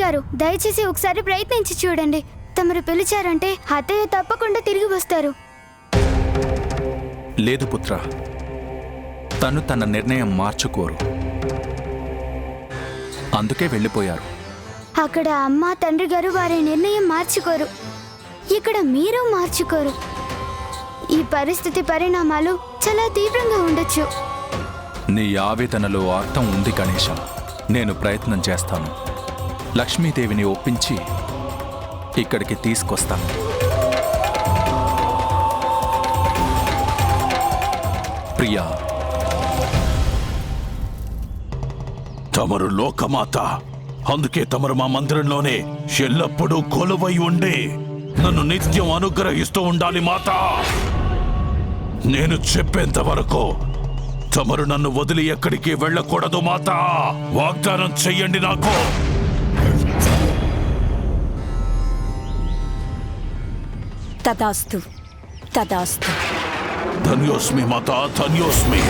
గారు దయచేసి ఒకసారి ప్రయత్నించి చూడండి. తమరు పిలిచారంటే అత్తయ్య తప్పకుండా తిరిగి వస్తారు. లేదు పుత్ర. తను తన నిర్ణయం మార్చుకోరు. అందుకే వెళ్ళిపోయారు. అక్కడ అమ్మ తండ్రి గారు వారి నిర్ణయం మార్చుకోరు. ఇక్కడ మీరు మార్చుకోరు. ఈ పరిస్థితి పరిణామాలు చాలా తీవ్రంగా ఉండొచ్చు. నీ ఆవేదనలో అర్థం ఉంది గణేష నేను ప్రయత్నం చేస్తాను. లక్ష్మీదేవిని ఒప్పించి ఇక్కడికి తీసుకొస్తాను. ప్రియా. తమరు లోకమాత. అందుకే తమరు మా మందిరంలోనే ఎల్లప్పుడూ కొలువై ఉండి. నన్ను నిత్యం అనుగ్రహిస్తూ ఉండాలి మాత. నేను చెప్పేంత వరకు తమరు నన్ను వదిలి ఎక్కడికి వెళ్ళకూడదు మాత. వాగ్దానం చెయ్యండి నాకు. తదాస్తు తదాస్తు. ధన్యోస్మి మాత ధన్యోస్మి.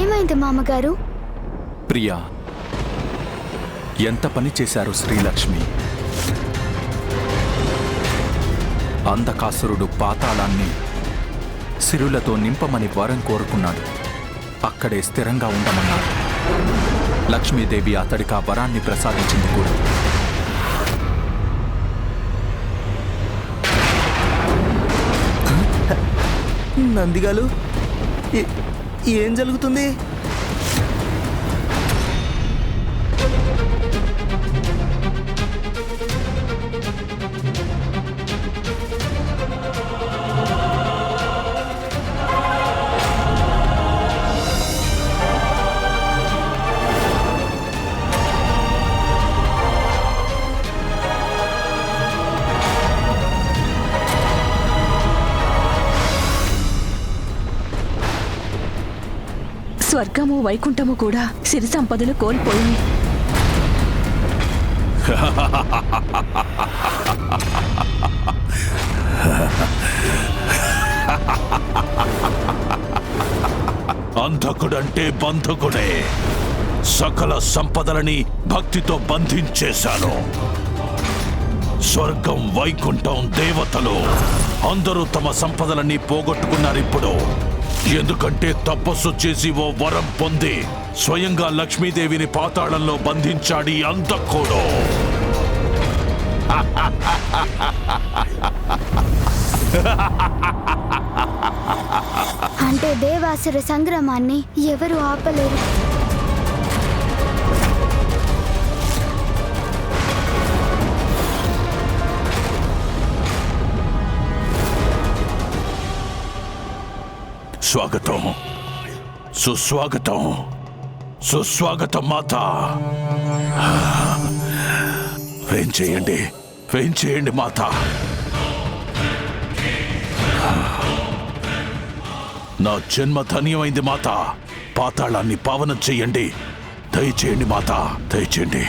ఏమైంది మామగారు? ప్రియా ఎంత పని చేశారు శ్రీలక్ష్మి? అంధకాసురుడు పాతాళాన్ని సిరులతో నింపమని వరం కోరుకున్నాడు. అక్కడే స్థిరంగా ఉండమన్నాడు. లక్ష్మీదేవి అతడికి ఆ వరాన్ని ప్రసాదించింది కూడా. నందిగాలు ఏ- ఏం జరుగుతుంది? స్వర్గము వైకుంఠము కూడా సిరి సంపదలు కోల్పోయి అంధకుడంటే బంధకుడే. సకల సంపదలని భక్తితో బంధించేశాను. స్వర్గం వైకుంఠం దేవతలు అందరూ తమ సంపదలన్నీ పోగొట్టుకున్నారిప్పుడు. ఎందుకంటే తపస్సు చేసి ఓ వరం పొంది. స్వయంగా లక్ష్మీదేవిని పాతాళంలో బంధించాడి అంధకుడు. అంటే దేవాసుర సంగ్రామాన్ని ఎవరు ఆపలేరు. స్వాగతం సుస్వాగతం. సుస్వాగతం మాత. ఏం చేయండి? ఏం చేయండి మాత. నా జన్మ ధన్యమైంది మాత. పాతాళాన్ని పావనం చేయండి. దయచేయండి మాత. దయచేయండి.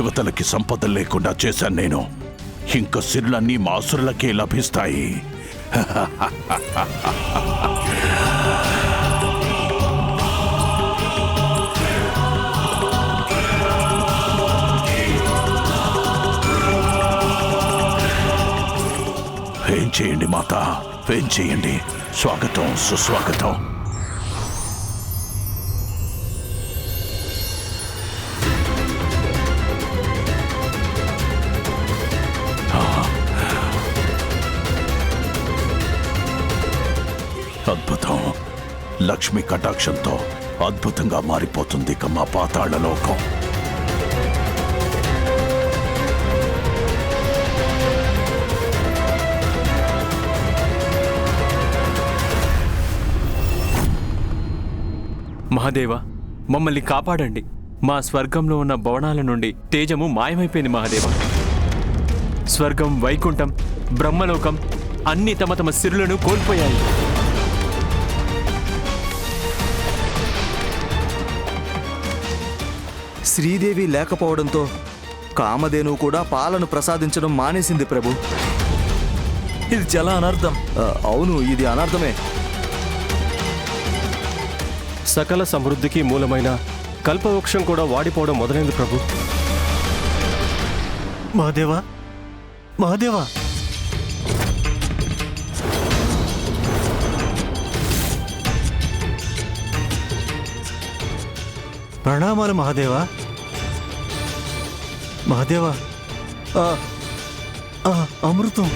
దేవతలకి సంపద లేకుండా చేశాను నేను. ఇంకా సిరులన్నీ మాసురులకే లభిస్తాయి. ఏం చేయండి మాత? ఏం చేయండి? స్వాగతం సుస్వాగతం. లక్ష్మి కటాక్షంతో అద్భుతంగా మారిపోతుంది ఇక మా పాతాళ లోకం. మహాదేవ మమ్మల్ని కాపాడండి. మా స్వర్గంలో ఉన్న భవనాల నుండి తేజము మాయమైపోయింది మహాదేవ. స్వర్గం వైకుంఠం బ్రహ్మలోకం అన్ని తమ తమ సిరులను కోల్పోయాయి. శ్రీదేవి లేకపోవడంతో కామధేనువు కూడా పాలను ప్రసాదించడం మానేసింది ప్రభు. ఇది చాలా అనర్థం. అవును ఇది అనర్థమే. సకల సమృద్ధికి మూలమైన కల్పవృక్షం కూడా వాడిపోవడం మొదలైంది ప్రభు. మహాదేవా మహాదేవా. ప్రణామాలు మహాదేవా. మహాదేవా ఆ, ఆ, అమృతం.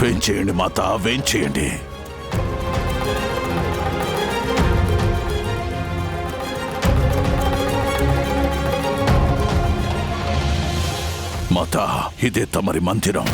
వేయించేయండి మాత వేంచేయండి. మాత ఇదే తమరి మందిరం.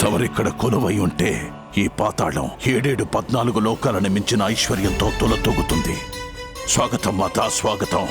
తమరిక్కడ కొలువై ఉంటే ఈ పాతాళం ఏడేడు పద్నాలుగు లోకాలను మించిన ఐశ్వర్యంతో తులతూగుతుంది. స్వాగతం మాత స్వాగతం.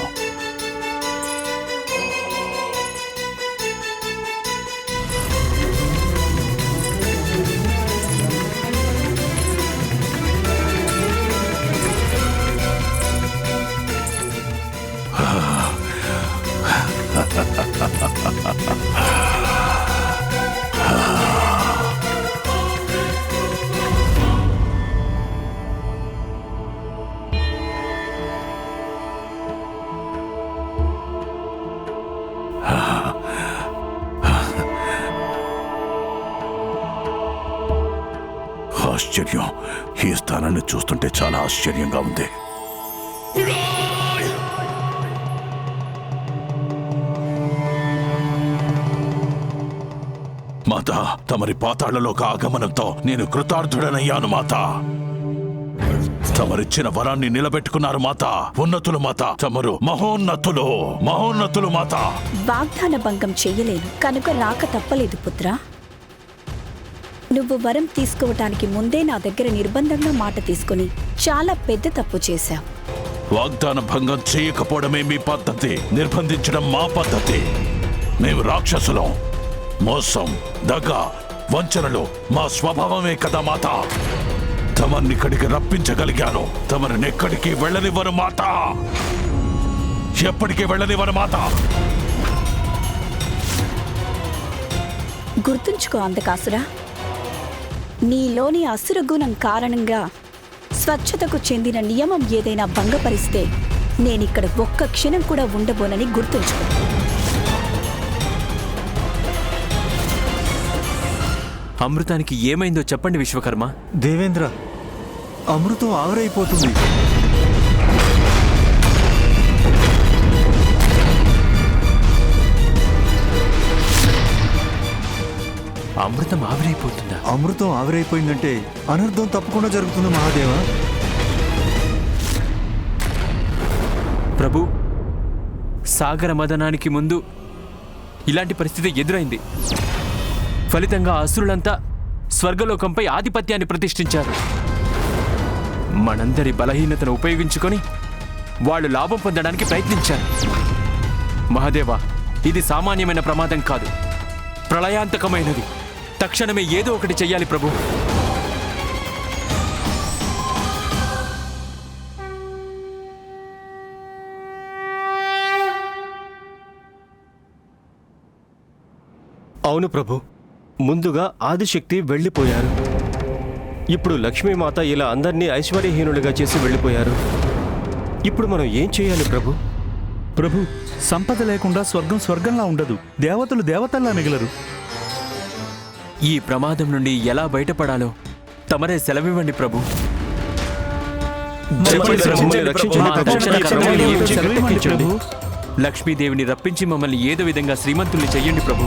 ఆశ్చర్యంగా ఉంది మాత తమరి పాతాళ్ళలోక ఆగమనంతో నేను కృతార్థుడనయ్యాను మాత తమరిచ్చిన వరాన్ని నిలబెట్టుకున్నారు మాత ఉన్నతులు మాత తమరు మహోన్నతులు మహోన్నతులు మాత వాగ్దాన భంగం చేయలేదు కనుక రాక తప్పలేదు పుత్రా నువ్వు వరం తీసుకోవటానికి ముందే నా దగ్గర నిర్బంధంగా మాట తీసుకుని చాలా పెద్ద తప్పు చేశావు వాగ్దాన భంగం చేయకపోవడమే మీ పద్ధతి. నిర్బంధించడం మా పద్ధతి. మేము రాక్షసులం. మోసం దగ వంచనలు మా స్వభావమే కదా మాత. తమర్ని ఇక్కడికి రప్పించగలిగాను. తమరిని ఎక్కడికి వెళ్ళనివ్వరు మాత. ఎప్పటికీ వెళ్ళనివ్వరు మాత. గుర్తుంచుకో అందకాసురా నీలోని అసుర గుణం కారణంగా స్వచ్ఛతకు చెందిన నియమం ఏదైనా భంగపరిస్తే నేనిక్కడ ఒక్క క్షణం కూడా ఉండబోనని గుర్తుంచుకో. అమృతానికి ఏమైందో చెప్పండి విశ్వకర్మ. దేవేంద్ర అమృతం ఆవిరైపోతుంది. అమృతం ఆవిరైపోతుందా? అమృతం ఆవిరైపోయిందంటే అనర్థం తప్పకుండా జరుగుతుంది మహాదేవా. ప్రభు సాగర మదనానికి ముందు ఇలాంటి పరిస్థితి ఎదురైంది. ఫలితంగా అసురులంతా స్వర్గలోకంపై ఆధిపత్యాన్ని ప్రతిష్ఠించారు. మనందరి బలహీనతను ఉపయోగించుకొని వాళ్ళు లాభం పొందడానికి ప్రయత్నించారు. మహాదేవా ఇది సామాన్యమైన ప్రమాదం కాదు. ప్రళయాంతకమైనది. తక్షణమే ఏదో ఒకటి చెయ్యాలి ప్రభు. అవును ప్రభు. ముందుగా ఆదిశక్తి వెళ్ళిపోయారు. ఇప్పుడు లక్ష్మీమాత ఇలా అందరినీ ఐశ్వర్యహీనులుగా చేసి వెళ్ళిపోయారు. ఇప్పుడు మనం ఏం చేయాలి ప్రభు? ప్రభు సంపద లేకుండా స్వర్గం స్వర్గంలా ఉండదు. దేవతలు దేవతల్లా మిగలరు. ఈ ప్రమాదం నుండి ఎలా బయటపడాలో తమరే సెలవివ్వండి ప్రభు. లక్ష్మీదేవిని రప్పించి మమ్మల్ని ఏదో విధంగా శ్రీమంతుల్ని చెయ్యండి ప్రభు?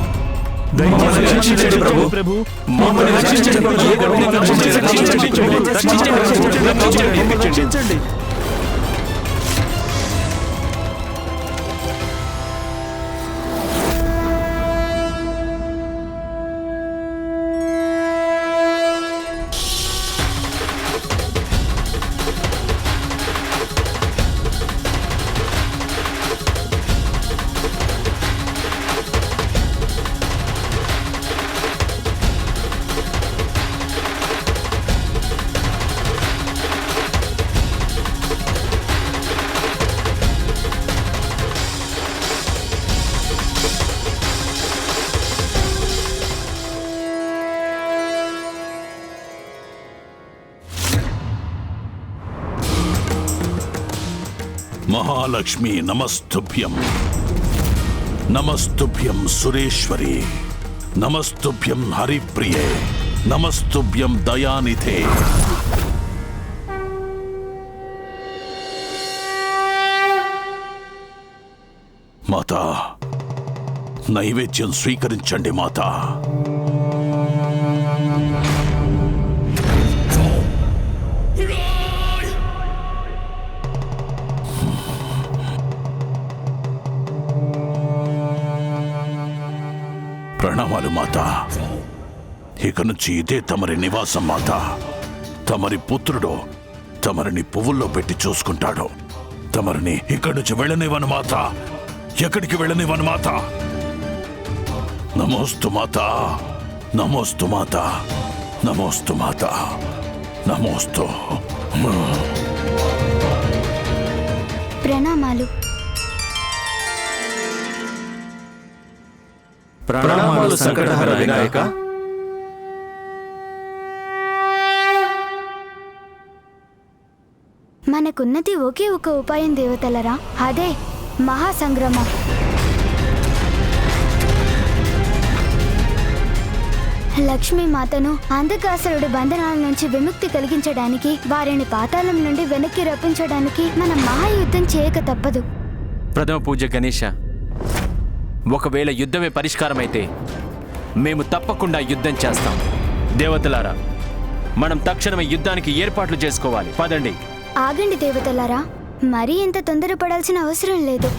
రక్షించండి. మహాలక్ష్మి నమస్తుభ్యం. నమస్తుభ్యం సురేశ్వరి. నమస్తుభ్యం హరిప్రియే. నమస్తుభ్యం దయానిధే. మాతా నైవేద్యం స్వీకరించండి మాతా. ప్రణామాలు మాత. ఇక నుంచి ఇదే తమరి నివాసం మాత. తమరి పుత్రుడు తమరిని పువ్వుల్లో పెట్టి చూసుకుంటాడు. తమరిని ఇక్కడి నుంచి వెళ్ళనివ్వను మాత. ఎక్కడికి వెళ్ళనివ్వను మాత? నమోస్తు మాత. నమోస్తు మాత. నమోస్తు మాత. నమోస్తు. ప్రణామాలు. ప్రణామాలు సంకటహర వినాయక. మనకున్నది ఒకే ఒక ఉపాయం దేవతలరా. అదే మహాసంగ్రమం లక్ష్మీ మాతను అంధకాసురుడి బంధనాల నుంచి విముక్తి కలిగించడానికి వారిని పాతాళం నుండి వెనక్కి రప్పించడానికి మనం మహాయుద్ధం చేయక తప్పదు. ప్రథమ పూజ గణేష ఒకవేళ యుద్ధమే పరిష్కారమైతే మేము తప్పకుండా యుద్ధం చేస్తాం. దేవతలారా మనం తక్షణమే యుద్ధానికి ఏర్పాట్లు చేసుకోవాలి. పదండి. ఆగండి దేవతలారా. మరీ ఇంత తొందరపడాల్సిన అవసరం లేదు.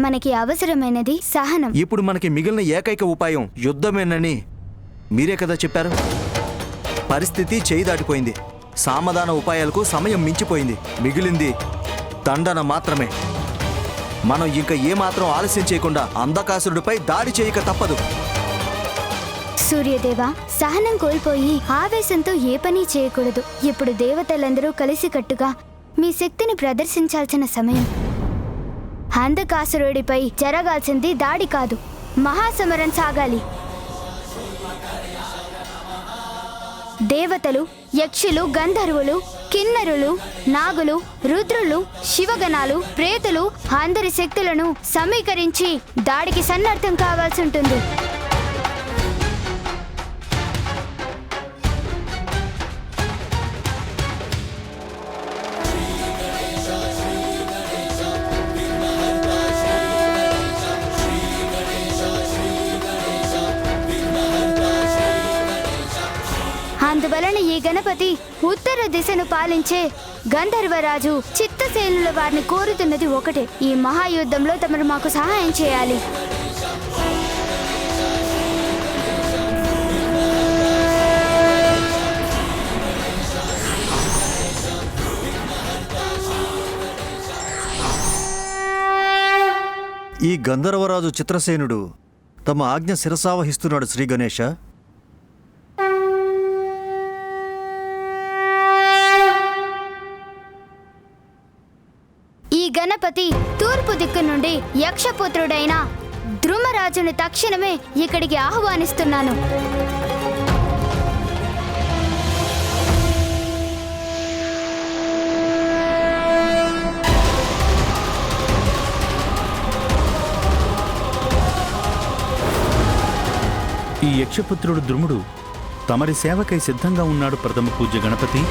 మనకి అవసరమైనది సహనం. ఇప్పుడు మనకి మిగిలిన ఏకైక ఉపాయం యుద్ధమేనని మీరే కదా చెప్పారు? పరిస్థితి చేయి దాటిపోయింది. సామధాన ఉపాయాలకు సమయం మించిపోయింది. మిగిలింది దండన మాత్రమే. మనం ఇంకా ఏమాత్రం ఆలస్యం చేయకుండా అంధకాసురుడిపై దాడి చేయక తప్పదు. సూర్యదేవ సహనం కోల్పోయి ఆవేశంతో ఏ పని చేయకూడదు. ఇప్పుడు దేవతలందరూ కలిసికట్టుగా మీ శక్తిని ప్రదర్శించాల్సిన సమయం. అంధకాసురుడిపై జరగాల్సింది దాడి కాదు మహాసమరం సాగాలి. దేవతలు యక్షులు గంధర్వులు కిన్నరులు నాగులు రుద్రులు శివగణాలు ప్రేతులు అందరి శక్తులను సమీకరించి దాడికి సన్నర్థం కావాల్సి ఉంటుంది. అందువలన ఈ గణపతి ఉత్తర దిశను పాలించే గంధర్వరాజు చిత్తశైలుల వారిని కోరుతున్నది ఒకటే. ఈ మహాయుద్ధంలో తమరు మాకు సహాయం చేయాలి. ఈ గంధర్వరాజు చిత్రసేనుడు తమ ఆజ్ఞ శిరసావహిస్తున్నాడు శ్రీ గణేష గణపతి తూర్పు దిక్కు నుండి యక్షపుత్రుడైన ధృమరాజుని తక్షణమే ఇక్కడికి ఆహ్వానిస్తున్నాను. ఈ యక్షపుత్రుడు ద్రుముడు తమరి సేవకై సిద్ధంగా ఉన్నాడు ప్రథమ పూజ్య గణపతి.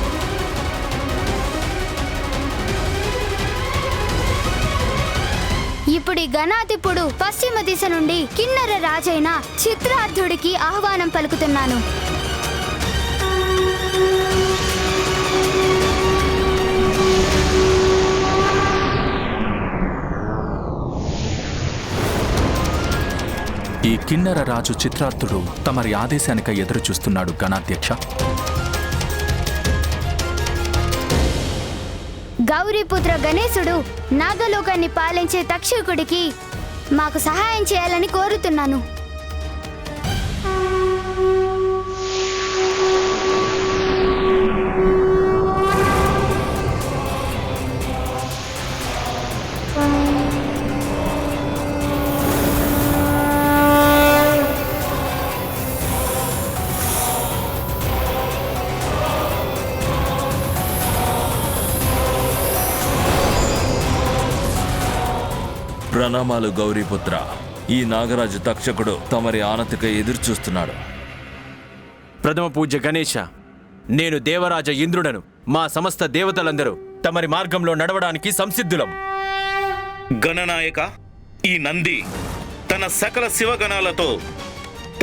ఇప్పుడు ఈ గణాధిపుడు పశ్చిమ దిశ నుండి కిన్నర రాజైన చిత్రార్థుడికి ఆహ్వానం పలుకుతున్నాను. ఈ కిన్నర రాజు చిత్రార్థుడు తమరి ఆదేశానికై ఎదురు చూస్తున్నాడు గణాధ్యక్ష గౌరీపుత్ర గణేశుడు నాగలోకాన్ని పాలించే తక్షకుడికి మాకు సహాయం చేయాలని కోరుతున్నాను. ప్రణామాలు గౌరీపుత్ర. ఈ నాగరాజు తక్షకుడు తమరి ఆనతిక ఎదురు చూస్తున్నాడు ప్రథమ పూజ్య గణేశ నేను దేవరాజ ఇంద్రుడను మా సమస్త దేవతలందరూ తమరి మార్గంలో నడవడానికి సంసిద్ధులం. గణనాయక ఈ నంది తన సకల శివగణాలతో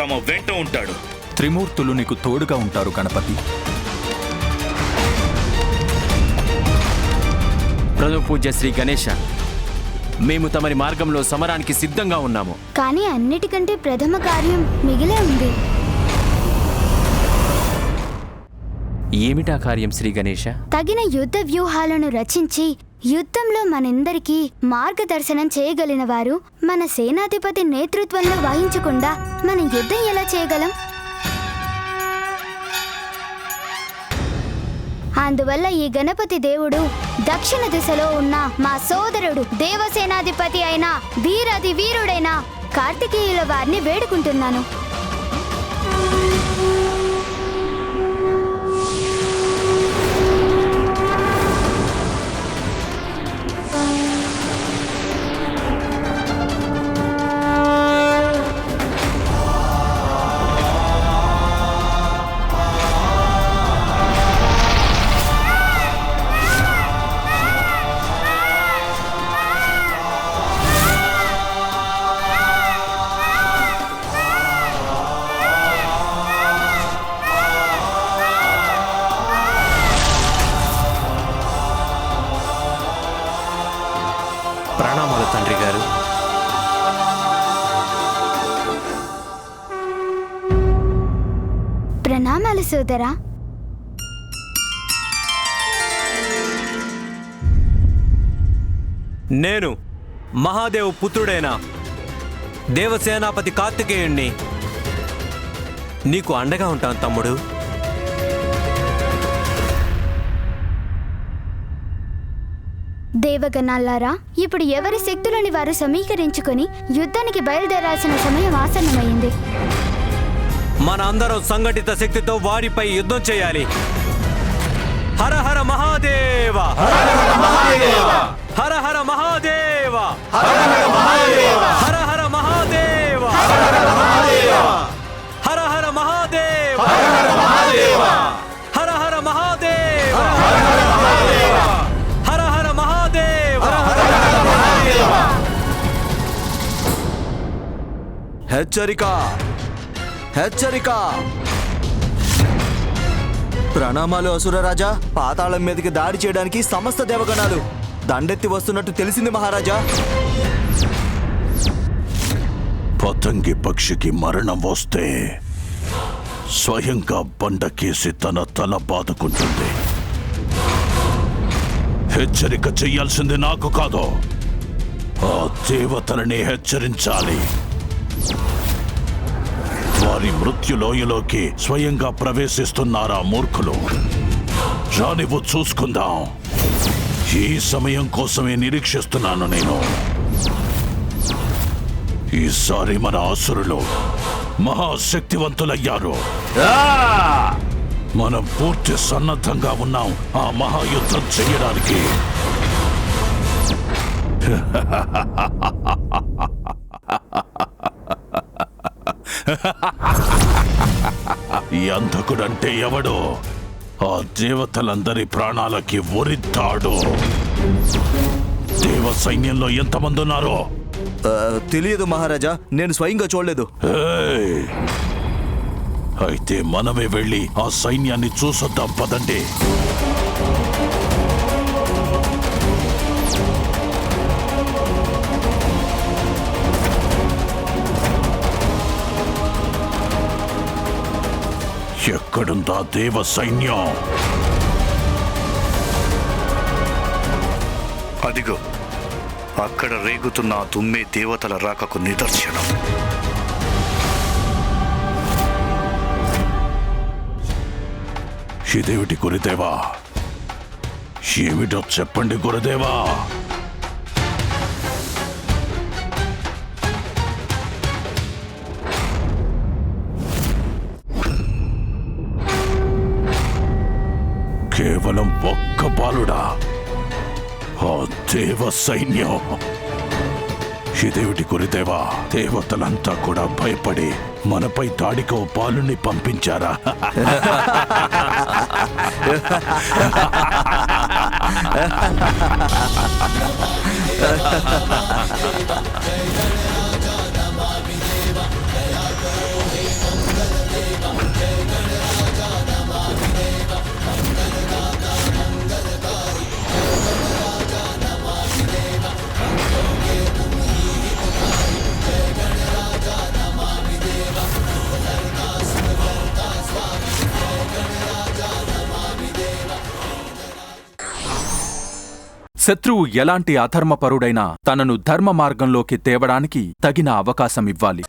తమ వెంట ఉంటాడు. త్రిమూర్తులు నీకు తోడుగా ఉంటారు గణపతి. ప్రథమ పూజ్య శ్రీ గణేశ మేము తమరి మార్గంలో సమరానికి సిద్ధంగా ఉన్నాము. కానీ అన్నిటికంటే ప్రథమ కార్యం మిగిలే ఉంది. ఏమిటా కార్యం శ్రీ గణేశ? తగిన యుద్ధ వ్యూహాలను రచించి యుద్ధంలో మనందరికీ మార్గదర్శనం చేయగలిగిన వారు మన సేనాధిపతి నేతృత్వంలో వహించకుండా మనం యుద్ధం ఎలా చేయగలం? అందువల్ల ఈ గణపతి దేవుడు దక్షిణ దిశలో ఉన్న మా సోదరుడు దేవసేనాధిపతి అయిన వీరది వీరుడైన కార్తికేయుల వారిని వేడుకుంటున్నాను. ప్రణామాలు సోదరా. నేను మహాదేవ్ పుత్రుడైన దేవసేనాపతి కార్తికేయుణ్ణి. నీకు అండగా ఉంటాను తమ్ముడు. దేవగణాలారా ఇప్పుడు ఎవరి శక్తులని వారు సమీకరించుకొని యుద్ధానికి బయలుదేరాల్సిన సమయం ఆసన్నమైంది. మన అందరం సంఘటిత శక్తితో వారిపై యుద్ధం చేయాలి హర హర మహాదేవ హర హర మహాదేవ హర హర మహాదేవ హర హర మహాదేవ హర హర మహాదేవ హర హర మహాదేవ హర హర మహాదేవ హెచ్చరిక హెచ్చరిక. ప్రణామాలు అసురరాజా పాతాళం మీదకి దాడి చేయడానికి సమస్త దేవగణాలు. దండెత్తి వస్తున్నట్టు తెలిసింది మహారాజా. పతంగి పక్షికి మరణం వస్తే స్వయంగా బండకేసి తన తల బాదుకుంటుంది. హెచ్చరిక చెయ్యాల్సింది నాకు కాదు. ఆ దేవతలని హెచ్చరించాలి. వారి మృత్యులోయలోకి స్వయంగా ప్రవేశిస్తున్నారా మూర్ఖులు? రానివ్వు చూసుకుందాం. ఈ సమయం కోసమే నిరీక్షిస్తున్నాను నేను. ఈసారి మన అసురులు మహాశక్తివంతులయ్యారు. మనం పూర్తి సన్నద్ధంగా ఉన్నాం ఆ మహాయుద్ధం చెయ్యడానికి ఈ అంధకుడంటే ఎవడో? ఆ దేవతలందరి ప్రాణాలకి ఒరిద్దాడు. దేవ సైన్యంలో ఎంతమంది ఉన్నారో తెలియదు మహారాజా నేను స్వయంగా చూడలేదు! అయితే మనమే వెళ్ళి ఆ సైన్యాన్ని చూసొద్దాం పదండి. ఎక్కడుందా దేవ సైన్యం అదిగో అక్కడ రేగుతున్న ఆ దుమ్మే దేవతల రాకకు నిదర్శనం. ఇదేమిటి గురుదేవా ఏమిటో చెప్పండి గురుదేవా. కేవలం ఒక్క బాలుడా? ఆ దేవ సైన్యం. ఇదేమిటి గురిదేవా? దేవతలంతా కూడా భయపడి మనపై దాడికి ఓ పాలుని పంపించారా? శత్రువు ఎలాంటి అధర్మపరుడైనా తనను ధర్మ మార్గంలోకి తేవడానికి తగిన అవకాశం ఇవ్వాలి.